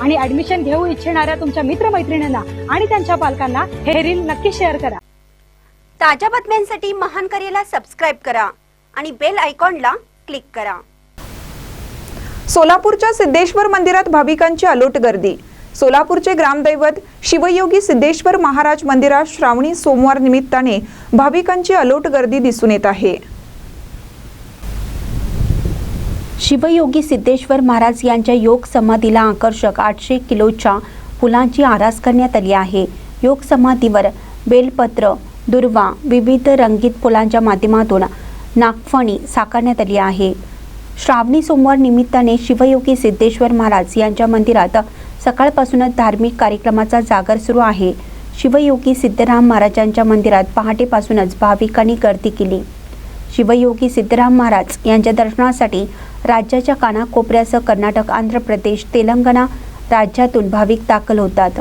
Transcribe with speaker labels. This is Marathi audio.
Speaker 1: आणि ऍडमिशन घेऊ इच्छिणाऱ्या तुमच्या मित्रमैत्रिणींना आणि त्यांच्या पालकांना हे रील नक्की शेअर करा.
Speaker 2: ताज्या बातम्यांसाठी महान करेला सबस्क्राईब करा आणि बेल आयकॉनला क्लिक करा.
Speaker 3: सोलापूरच्या सिद्धेश्वर मंदिरात भाविकांची अलोट गर्दी. सोलापूरचे ग्रामदैवत शिवयोगी सिद्धेश्वर महाराज मंदिरात श्रावणी सोमवार निमित्ताने भाविकांची अलोट गर्दी दिसून येत आहे.
Speaker 2: शिवयोगी सिद्धेश्वर महाराज यांच्या योग समाधीला आकर्षक आठशे किलोच्या फुलांची आरास करण्यात आली आहे. योग समाधीवर बेलपत्र दुर्वा विविध रंगीत फुलांच्या माध्यमातून नागफणी साकारण्यात आली आहे. श्रावणी सोमवार निमित्ताने शिवयोगी सिद्धेश्वर महाराज यांच्या मंदिरात सकाळपासूनच धार्मिक कार्यक्रमाचा जागर सुरू आहे. शिवयोगी सिद्धराम महाराजांच्या मंदिरात पहाटेपासूनच भाविकांनी गर्दी केली. शिवयोगी सिद्धराम महाराज यांच्या दर्शनासाठी राज्याच्या कानाकोपऱ्यासह कर्नाटक आंध्र प्रदेश तेलंगणा राज्यातून भाविक दाखल होतात.